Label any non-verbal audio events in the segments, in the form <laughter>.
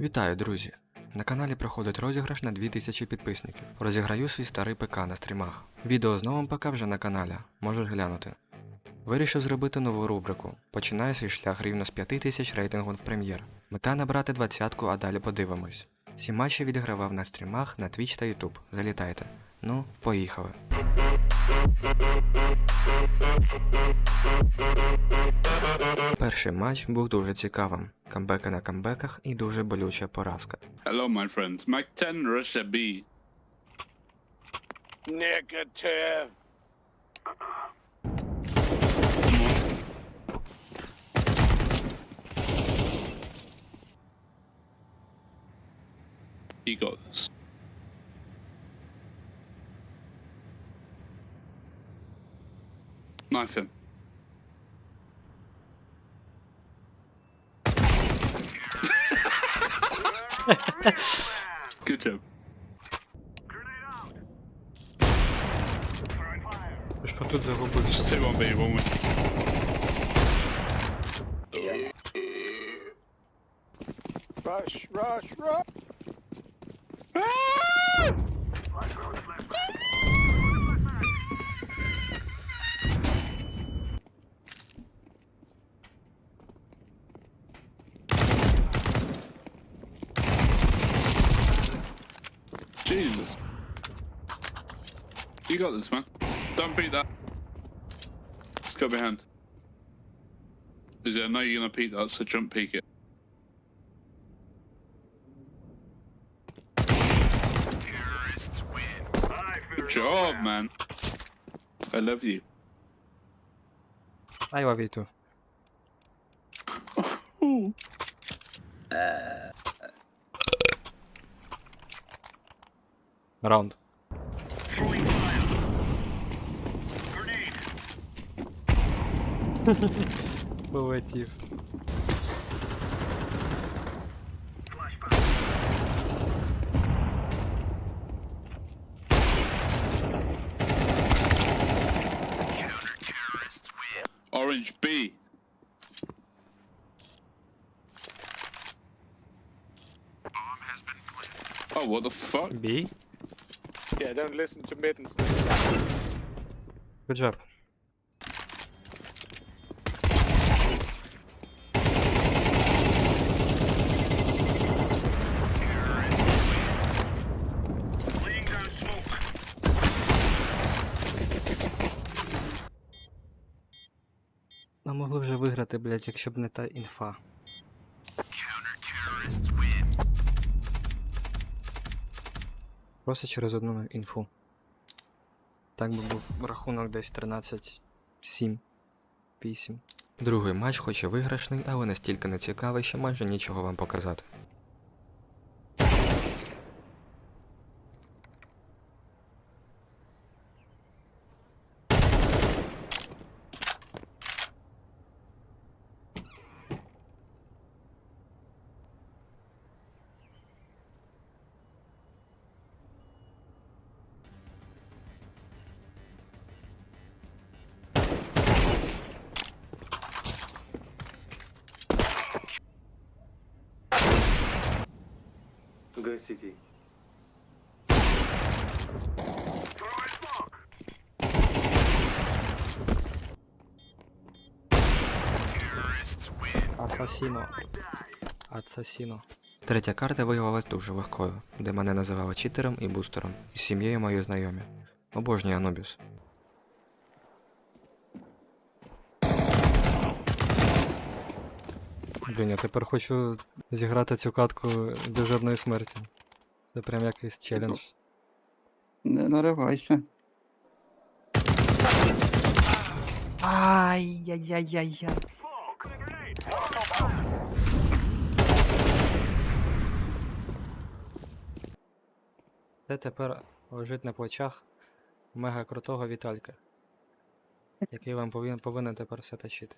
Вітаю, друзі! На каналі проходить розіграш на 2000 підписників. Розіграю свій старий ПК на стрімах. Відео з новим ПК вже на каналі, можеш глянути. Вирішив зробити нову рубрику. Починаю свій шлях рівно з 5000 рейтингу в прем'єр. Мета набрати двадцятку, а далі подивимось. Всі матчі відігравав на стрімах на Twitch та YouTube. Залітайте. Ну, поїхали. Перший матч був дуже цікавим. Камбеки на камбеках і дуже болюча поразка. Hello, my friends. Mike 10 Russia B. Negative. He got this. Knife him. <laughs> Good job. Що тут загубився? Just two on B, one with. Rush, rush, rush. You got this, man. Don't beat that. Let's go behind. Is there no you're gonna peek that, so jump peek it. Terrorists win. Good job, man. I love you. I love you too. uh... <laughs> Round. Полетів. Orange B. Oh, what the fuck? Бій. Yeah, don't listen to mittens. Good job. Ми могли вже виграти, блядь, якщо б не та інфа. Просто через одну інфу. Так би був рахунок десь 13-7. 8. Другий матч хоч і виграшний, але настільки нецікавий, що майже нічого вам показати. City. Асасіно. Асасіно. Третя карта виявилась дуже легкою, де мене називали читером і бустером, і з сім'єю мої знайомі. Обожнюю Анубіс. Блін, я тепер хочу зіграти цю катку до жодної смерті. Це прям якийсь челендж. Не наривайся. Ай-яй-яй-яй-яй. Це тепер лежить на плечах мега крутого Віталька, який вам повинен, повинен тепер все точити.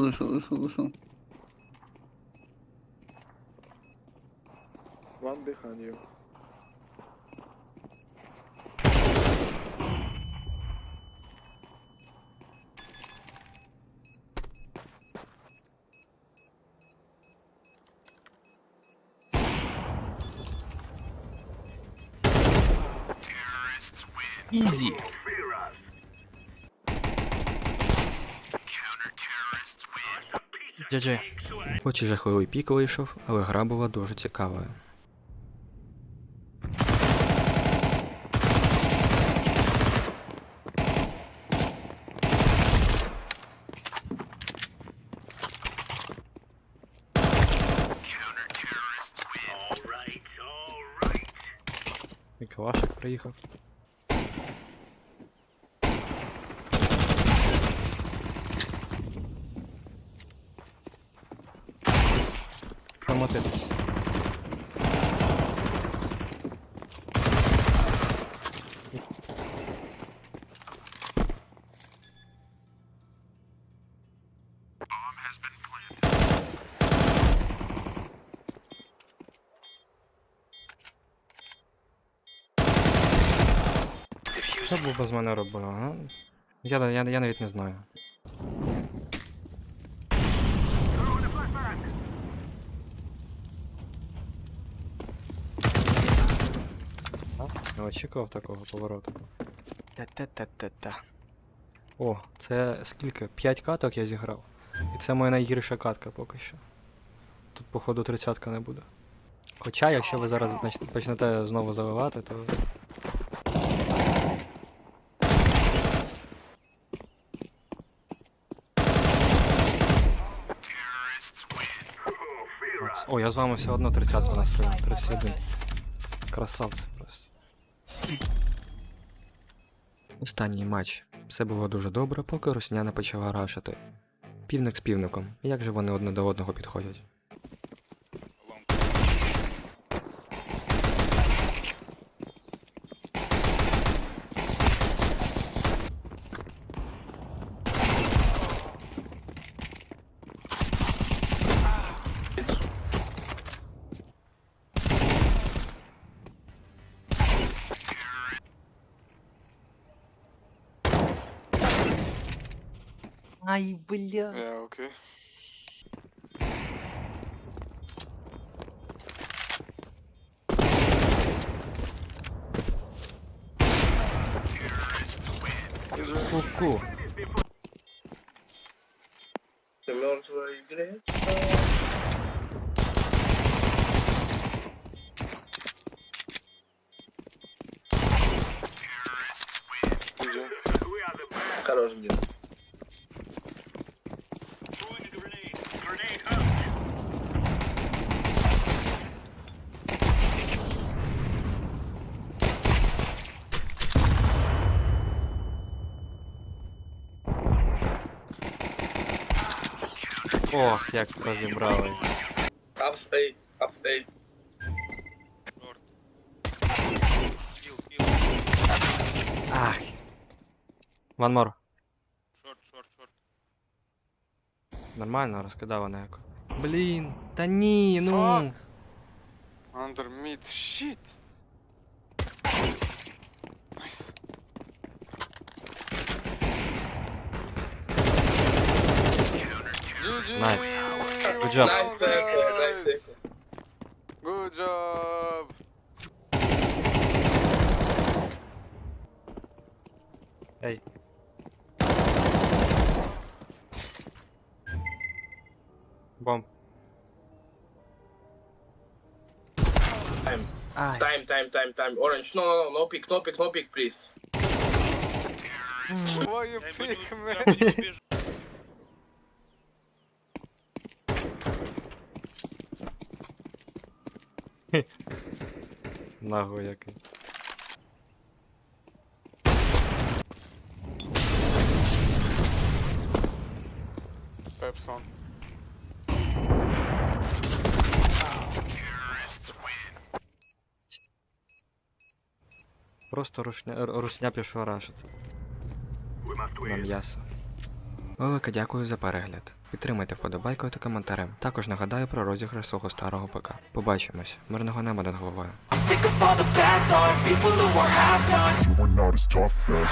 вышел, вышел, вышел, вышел. One behind you. Easy. Джеджи. Хоч і жахливий пік вийшов, але гра була дуже цікавою. І калашик приїхав. Промотитись. Що б без мене робило, а? Я, я, я навіть не знаю. Не очікував такого повороту. Та-та-та-та-та. О, це скільки? 5 каток я зіграв. І це моя найгірша катка поки що. Тут, походу, тридцятка не буде. Хоча, якщо ви зараз значить, почнете знову заливати, то. О, я з вами все одно тридцятку настрою. 31. Красавці Останній матч. Все було дуже добре, поки русняна почала рашити. Півник з півником. Як же вони одне до одного підходять? Ай, бля. Yeah, okay. Ку-ку. Це мертва ігри. Хорош блін. Ох, як розібрали. Апстей, апстей. Ах. One more. Short, short, short. Нормально розкидала на еко. Блін, та ні, ну. Fuck. Under mid. Shit. Nice. Nice. Good job. Nice circle, nice circle. Good job. Hey. Bomb. Time. Time, time, time, time. Orange. No, no, no, no pick, no pick, no pick, please. Hmm. Why you pick, man? Наго який. On. Просто рушня, русня пішла рашити. На м'ясо. Велике дякую за перегляд. Підтримайте вподобайкою та коментарем. Також нагадаю про розіграш свого старого ПК. Побачимось. Мирного неба над головою.